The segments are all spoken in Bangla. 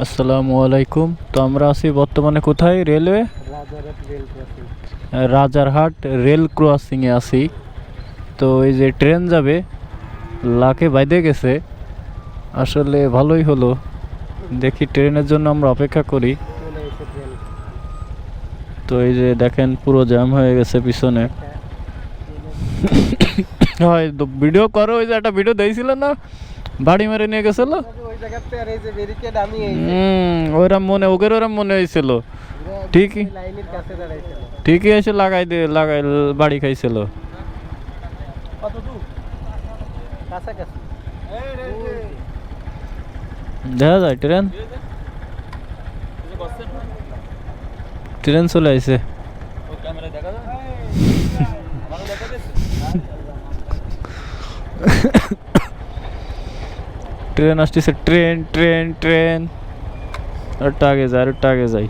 আসসালামু আলাইকুম। তো আমরা আছি বর্তমানে কোথায়? রেলওয়ে? রাজারহাট রেল ক্রসিংয়ে আছি। তো এই যে ট্রেন যাবে, লাকে বাইদে গেছে। আসলে ভালোই হলো। দেখি ট্রেনের জন্য আমরা অপেক্ষা করি। তো এই যে দেখেন, পুরো জ্যাম হয়ে গেছে পিছনে। হয় ভিডিও করো, ওই যে একটা ভিডিও দিয়েছিল না? বাড়ি মেরে নিয়ে গেছিল? ওইরম মনে ওদের ওরম মনে হয়েছিল। ঠিকই। ঠিকই এসে লাগাই দিয়ে, লাগাই, বাড়ি খাইছিল। দেখা যায়, ট্রেন? ট্রেন চলে আইছে। ট্রেন আসতেছে ট্রেন ট্রেন ট্রেন আরেকটা আগে যায় আরেকটা আগে যাই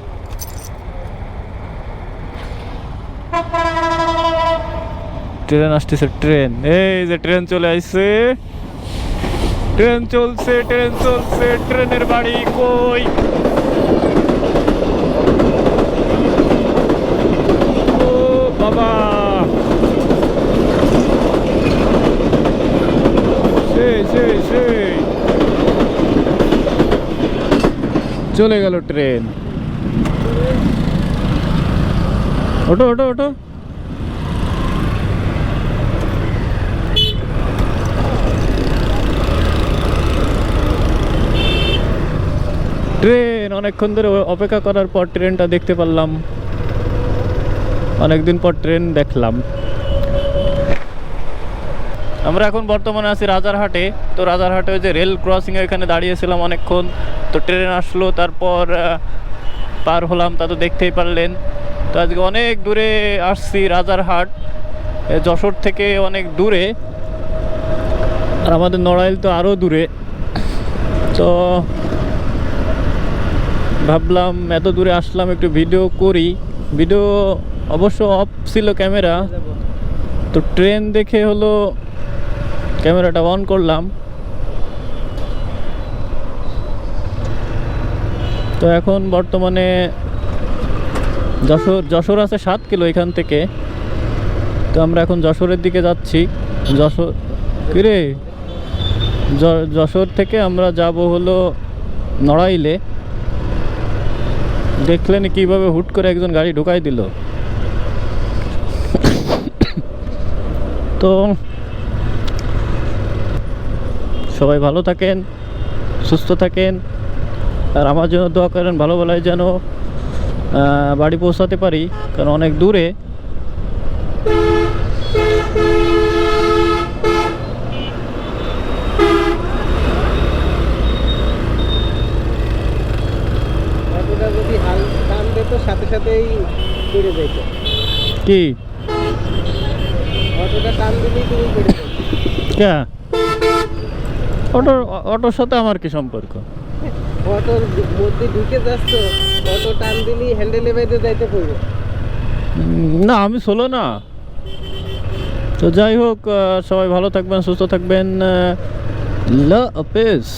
ট্রেন আসতেছে ট্রেন এই যে ট্রেন চলে আসছে ট্রেন চলছে ট্রেন চলছে ট্রেনের বাড়ি কই ও বাবা সেই সেই সেই চলে গেল ট্রেন। ওটো ওটো ওটো ট্রেন, অনেকক্ষণ ধরে অপেক্ষা করার পর ট্রেনটা দেখতে পারলাম। অনেকদিন পর ট্রেন দেখলাম। আমরা এখন বর্তমানে আছি রাজারহাটে। তো রাজারহাটে ওই যে রেল ক্রসিং এখানে দাঁড়িয়েছিলাম অনেকক্ষণ। তো ট্রেন আসলো, তারপর পার হলাম, তা তো দেখতেই পারলেন। তো আজকে অনেক দূরে আসছি রাজারহাট যশোর থেকে অনেক দূরে। আর আমাদের নড়াইল তো আরও দূরে। তো ভাবলাম এত দূরে আসলাম, একটু ভিডিও করি। ভিডিও অবশ্য অফ ছিল ক্যামেরা তো ট্রেন দেখে হলো ক্যামেরাটা অন করলাম। তো এখন বর্তমানে যশোর যশোর আছে সাত কিলো এখান থেকে। তো আমরা এখন যশোরের দিকে যাচ্ছি। যশোর কিরে? যশোর থেকে আমরা যাব হলো নড়াইলে। দেখলেন কীভাবে হুট করে একজন গাড়ি ঢুকাই দিল। তো সবাই ভালো থাকেন সুস্থ থাকেন আর আমার জন্য দোয়া করেন ভালো যেন বাড়ি পৌঁছাতে পারি কারণ অনেক দূরে। সাথে সাথেই যাইত। কি ক্যা অটোর অটোর সাথে আমার কি সম্পর্ক? অটোর মধ্যে ঢুকে যাচ্ছ অটো টান দিলেই হ্যান্ডেলে বেঁধে যাইতে পড়বে না আমি সোলো না। তো যাই হোক সবাই ভালো থাকবেন সুস্থ থাকবেন ল পেস।